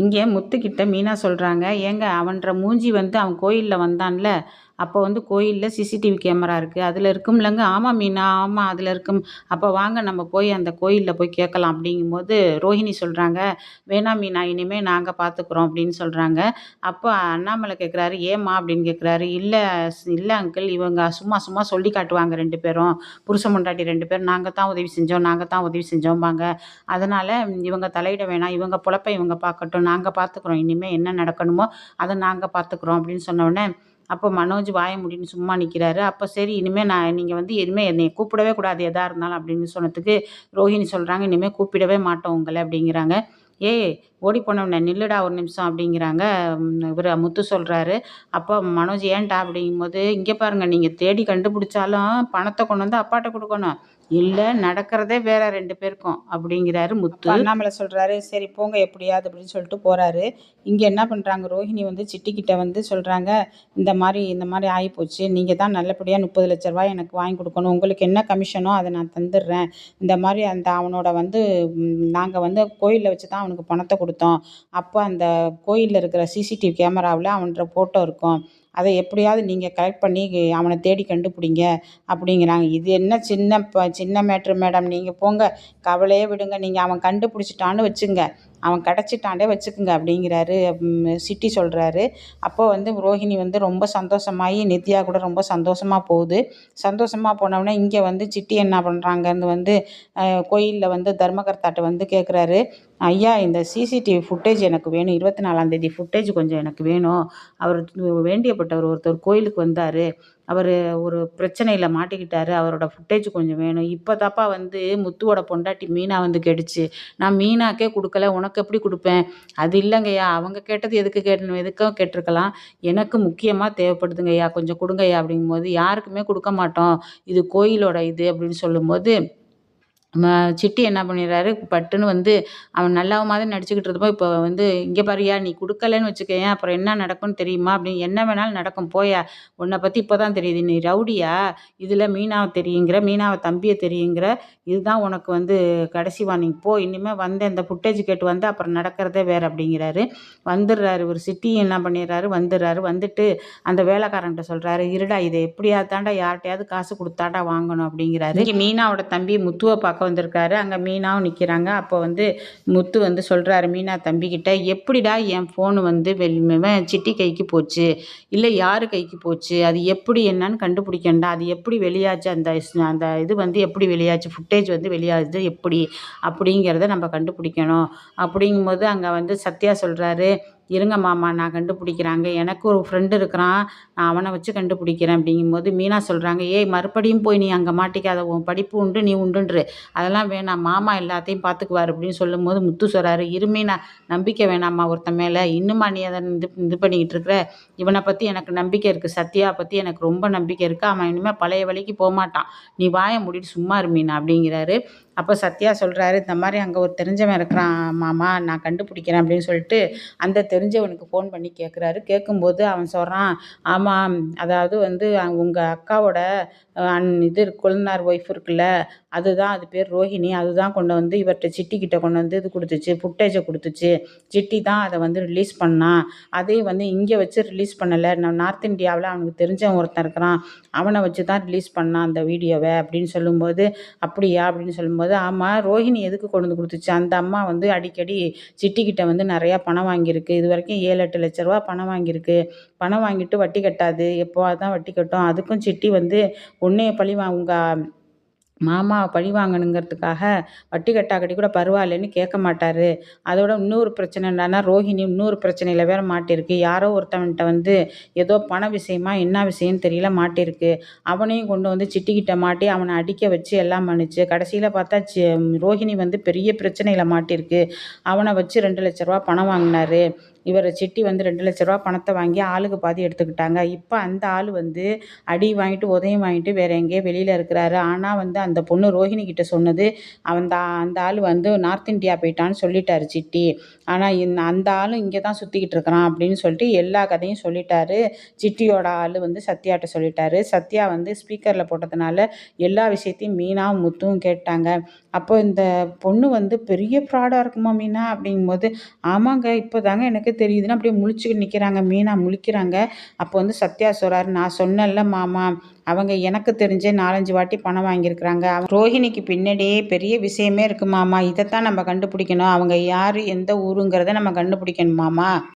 இங்கே முத்துக்கிட்ட மீனா சொல்கிறாங்க ஏங்க அவன்ற மூஞ்சி வந்து அவன் கோயிலில் வந்தான்ல அப்போ வந்து கோயிலில் சிசிடிவி கேமரா இருக்குது அதில் இருக்கும்லங்க ஆமாம் மீனா ஆமாம் அதில் இருக்கும். அப்போ வாங்க நம்ம போய் அந்த கோயிலில் போய் கேட்கலாம் அப்படிங்கும்போது ரோஹிணி சொல்கிறாங்க வேணாம் மீனா இனிமேல் நாங்கள் பார்த்துக்குறோம் அப்படின்னு சொல்கிறாங்க அப்போ அண்ணாமலை கேட்குறாரு ஏம்மா அப்படின்னு கேட்குறாரு இல்லை இல்லை அங்கிள் இவங்க சும்மா சும்மா சொல்லி காட்டுவாங்க ரெண்டு பேரும். புருஷன் முண்டாட்டி ரெண்டு பேரும் நாங்கள் தான் உதவி செஞ்சோம் நாங்கள் தான் உதவி செஞ்சோம்பாங்க. அதனால் இவங்க தலையிட வேணாம். இவங்க பொழப்ப இவங்க பார்க்கட்டும். நாங்கள் பார்த்துக்குறோம் இனிமேல் என்ன நடக்கணுமோ அதை நாங்கள் பார்த்துக்குறோம் அப்படின்னு சொன்ன உடனே அப்போ மனோஜ் வாய முடின்னு சும்மா நிற்கிறாரு அப்போ சரி இனிமேல் நான் நீங்கள் வந்து இனிமேல் என்னை கூப்பிடவே கூடாது எதாக இருந்தாலும் அப்படின்னு சொன்னதுக்கு ரோஹிணி சொல்கிறாங்க இனிமேல் கூப்பிடவே மாட்டோம் உங்களை அப்படிங்கிறாங்க. ஏய் ஓடி போனவனே நில்லுடா ஒரு நிமிஷம் அப்படிங்கிறாங்க. இவர் முத்து சொல்கிறாரு அப்போ மனோஜ் ஏன்டா அப்படிங்கும்போது இங்கே பாருங்கள் நீங்கள் தேடி கண்டுபிடிச்சாலும் பணத்தை கொண்டு வந்து அப்பாட்ட கொடுக்கணும். இல்லை நடக்கிறதே வேற ரெண்டு பேருக்கும் அப்படிங்கிறாரு முத்து. அண்ணாமலை சொல்கிறாரு சரி போங்க எப்படியாது அப்படின்னு சொல்லிட்டு போகிறாரு இங்கே என்ன பண்ணுறாங்க ரோஹிணி வந்து சிட்டிக்கிட்ட வந்து சொல்கிறாங்க இந்த மாதிரி இந்த மாதிரி ஆகிப்போச்சு நீங்கள் தான் நல்லபடியாக முப்பது லட்ச ரூபாய் எனக்கு வாங்கி கொடுக்கணும் உங்களுக்கு என்ன கமிஷனோ அதை நான் தந்துடுறேன். இந்த மாதிரி அந்த அவனோட வந்து நாங்கள் வந்து கோயிலில் வச்சு தான் அவனுக்கு பணத்தை கொடுத்தோம். அப்போ அந்த கோயிலில் இருக்கிற சிசிடிவி கேமராவில் அவனோட ஃபோட்டோ இருக்கும். அதை எப்படியாவது நீங்கள் கலெக்ட் பண்ணி அவனை தேடி கண்டுபிடிங்க அப்படிங்கிறாங்க. இது என்ன சின்ன ப சின்ன மேட்ரு மேடம் நீங்கள் போங்க கவலையே விடுங்க. நீங்கள் அவன் கண்டுபிடிச்சிட்டான்னு வச்சுங்க. அவன் கிடச்சிட்டாண்டே வச்சுக்குங்க அப்படிங்கிறாரு சிட்டி சொல்கிறாரு அப்போ வந்து ரோஹிணி வந்து ரொம்ப சந்தோஷமாகி நித்யா கூட ரொம்ப சந்தோஷமாக போகுது. சந்தோஷமாக போனவுடனே இங்கே வந்து சிட்டி என்ன பண்ணுறாங்கன்னு வந்து கோயிலில் வந்து தர்மகர்த்தாட்ட வந்து கேட்குறாரு ஐயா இந்த சிசிடிவி ஃபுட்டேஜ் எனக்கு வேணும். இருபத்தி நாலாந்தேதி ஃபுட்டேஜ் கொஞ்சம் எனக்கு வேணும். அவர் வேண்டியப்பட்டவர் ஒருத்தர் கோயிலுக்கு வந்தார். அவர் ஒரு பிரச்சனையில் மாட்டிக்கிட்டாரு. அவரோட ஃபுட்டேஜ் கொஞ்சம் வேணும். இப்போ தாப்பா வந்து முத்துவோட பொண்டாட்டி மீனா வந்து கெடுச்சு. நான் மீனாக்கே கொடுக்கல. உனக்கு எப்படி கொடுப்பேன்? அது இல்லைங்கய்யா. அவங்க கேட்டது எதுக்கு கேட்டணும் எதுக்கும் கேட்டிருக்கலாம். எனக்கு முக்கியமாக தேவைப்படுதுங்கய்யா. கொஞ்சம் கொடுங்கய்யா அப்படிங்கும்போது யாருக்குமே கொடுக்க மாட்டோம். இது கோயிலோட இது அப்படின்னு சொல்லும்போது சிட்டி என்ன பண்ணிடுறாரு? பட்டுன்னு வந்து அவன் நல்லாவுமாவே நடிச்சுக்கிட்டு இருந்தப்போ இப்போ வந்து இங்கே பாருயா நீ கொடுக்கலன்னு வச்சுக்கேன் அப்புறம் என்ன நடக்கும்னு தெரியுமா? அப்படின்னு என்ன வேணாலும் நடக்கும் போயா உன்னை பற்றி இப்போ தான் தெரியுது. நீ ரவுடியா? இதில் மீனாவை தெரியுங்கிற மீனாவை தம்பியை தெரியுங்கிற இதுதான் உனக்கு வந்து கடைசி வார்னிங். போ இனிமேல் வந்து இந்த ஃபுட்டேஜ் கேட்டு வந்து அப்புறம் நடக்கிறதே வேறு அப்படிங்கிறாரு. வந்துடுறாரு. ஒரு சிட்டி என்ன பண்ணிடுறாரு? வந்துடுறாரு. வந்துட்டு அந்த வேலைக்காரன்ட்ட சொல்கிறாரு இருடா இதை எப்படியா தாண்டா யார்கிட்டையாவது காசு கொடுத்தாண்டா வாங்கணும் அப்படிங்கிறாரு. இங்கே மீனாவோட தம்பி முத்துவை பார்க்க பார்க்க வந்திருக்காரு. அங்கே மீனாவும் நிற்கிறாங்க அப்போ வந்து முத்து வந்து சொல்கிறாரு மீனா தம்பிக்கிட்ட எப்படிடா என் ஃபோனு வந்து வெளி சிட்டி கைக்கு போச்சு? இல்லை யார் கைக்கு போச்சு? அது எப்படி என்னன்னு கண்டுபிடிக்கண்டா அது எப்படி வெளியாச்சு? அந்த அந்த இது வந்து எப்படி வெளியாச்சு? ஃபுட்டேஜ் வந்து வெளியாகுது எப்படி? அப்படிங்கிறத நம்ம கண்டுபிடிக்கணும். அப்படிங்கும்போது அங்கே வந்து சத்யா சொல்கிறாரு இருங்க மாமா நான் கண்டுபிடிக்கிறாங்க. எனக்கு ஒரு ஃப்ரெண்டு இருக்கிறான் நான் அவனை வச்சு கண்டுபிடிக்கிறேன் அப்படிங்கும்போது மீனா சொல்கிறாங்க ஏய் மறுபடியும் போய் நீ அங்கே மாட்டிக்காத உன் படிப்பு உண்டு நீ உண்டுன்று. அதெல்லாம் வேணாம் மாமா எல்லாத்தையும் பார்த்துக்குவார் அப்படின்னு சொல்லும்போது முத்து சொல்கிறாரு இருமீனா நம்பிக்கை வேணாம்மா ஒருத்தன் மேலே. இன்னுமா நீ அதை இது இது பண்ணிக்கிட்டு இருக்கிற. இவனை பற்றி எனக்கு நம்பிக்கை இருக்குது சத்யா பற்றி எனக்கு ரொம்ப நம்பிக்கை இருக்குது அவன் இனிமேல் பழைய வழிக்கு போக மாட்டான் நீ வாயை மூடிட்டு சும்மா இருமீனா அப்படிங்கிறாரு. அப்போ சத்யா சொல்கிறாரு இந்த மாதிரி அங்கே ஒரு தெரிஞ்சவன் இருக்கிறான் மாமா நான் கண்டுபிடிக்கிறேன் அப்படின்னு சொல்லிட்டு அந்த தெரிஞ்சவனுக்கு ஃபோன் பண்ணி கேட்குறாரு கேட்கும்போது அவன் சொல்கிறான் ஆமாம் அதாவது வந்து உங்கள் அக்காவோட அன் இது கொழுந்தனார் ஒய்ஃப் இருக்குல்ல அதுதான் அது பேர் ரோஹிணி. அதுதான் கொண்டு வந்து இவர்கிட்ட சிட்டிக்கிட்ட கொண்டு வந்து இது கொடுத்துச்சு ஃபுட்டேஜை கொடுத்துச்சு. சிட்டி தான் அதை வந்து ரிலீஸ் பண்ணான் அதையும் வந்து இங்கே வச்சு ரிலீஸ் பண்ணலை. நம்ம நார்த் இந்தியாவில் அவனுக்கு தெரிஞ்சவன் ஒருத்தன் இருக்கிறான். அவனை வச்சு தான் ரிலீஸ் பண்ணான் அந்த வீடியோவை அப்படின்னு சொல்லும்போது அப்படியா? அப்படின்னு சொல்லும்போது ஆமாம் ரோஹிணி எதுக்கு கொண்டு வந்து கொடுத்துச்சு? அந்த அம்மா வந்து அடிக்கடி சிட்டிக்கிட்ட வந்து நிறையா பணம் வாங்கியிருக்கு. இது வரைக்கும் ஏழு எட்டு லட்ச ரூபா பணம் வாங்கியிருக்கு. பணம் வாங்கிட்டு வட்டி கட்டாது. எப்போ தான் வட்டி கட்டும். அதுக்கும் சிட்டி வந்து உன்னைய பழி உங்கள் மாமா பழி வாங்கணுங்கிறதுக்காக வட்டி கட்டாக்கட்டி கூட பரவாயில்லன்னு கேட்க மாட்டார். அதோட இன்னொரு பிரச்சனை என்னன்னா ரோஹிணி இன்னொரு பிரச்சனையில் வேற மாட்டிருக்கு. யாரோ ஒருத்தவன்கிட்ட வந்து ஏதோ பண விஷயமா என்ன விஷயம்னு தெரியல மாட்டியிருக்கு அவனையும் கொண்டு வந்து சிட்டிக்கிட்ட மாட்டி அவனை அடிக்க வச்சு எல்லாம் பண்ணிச்சு கடைசியில் பார்த்தா ரோஹிணி வந்து பெரிய பிரச்சனையில் மாட்டியிருக்கு அவனை வச்சு ரெண்டு லட்ச ரூபா பணம் வாங்கினாரு. இவர் சிட்டி வந்து ரெண்டு லட்ச ரூபா பணத்தை வாங்கி ஆளுக்கு பாதி எடுத்துக்கிட்டாங்க. இப்போ அந்த ஆள் வந்து அடி வாங்கிட்டு உதயம் வாங்கிட்டு வேறு எங்கேயோ வெளியில் இருக்கிறாரு. ஆனால் வந்து அந்த பொண்ணு ரோஹிணி கிட்ட சொன்னது அந்த அந்த ஆள் வந்து நார்த் இந்தியா போயிட்டான்னு சொல்லிட்டாரு சிட்டி. ஆனால் இந்த அந்த ஆளும் இங்கே தான் சுற்றிக்கிட்டு இருக்கிறான் அப்படின்னு சொல்லிட்டு எல்லா கதையும் சொல்லிட்டாரு. சிட்டியோட ஆள் வந்து சத்யாட்ட சொல்லிட்டாரு. சத்யா வந்து ஸ்பீக்கரில் போட்டதுனால எல்லா விஷயத்தையும் மீனாவும் முத்துவும் கேட்டாங்க. அப்போ இந்த பொண்ணு வந்து பெரிய ஃப்ராடாக இருக்குமா மீனா அப்படிங்கும்போது ஆமாங்க இப்போ தாங்க எனக்கு தெரியுதுன்னு அப்படியே முழிச்சுக்கிட்டு நிற்கிறாங்க மீனா முழிக்கிறாங்க. அப்போ வந்து சத்யா சொல்கிறார் நான் சொன்னேன்ல மாமா. அவங்க எனக்கு தெரிஞ்சே நாலஞ்சு வாட்டி பணம் வாங்கியிருக்கிறாங்க. ரோஹிணிக்கு பின்னாடியே பெரிய விஷயமே இருக்கு மாமா. இதைத்தான் நம்ம கண்டுபிடிக்கணும். அவங்க யார் எந்த ஊருங்கிறத நம்ம கண்டுபிடிக்கணும் மாமா.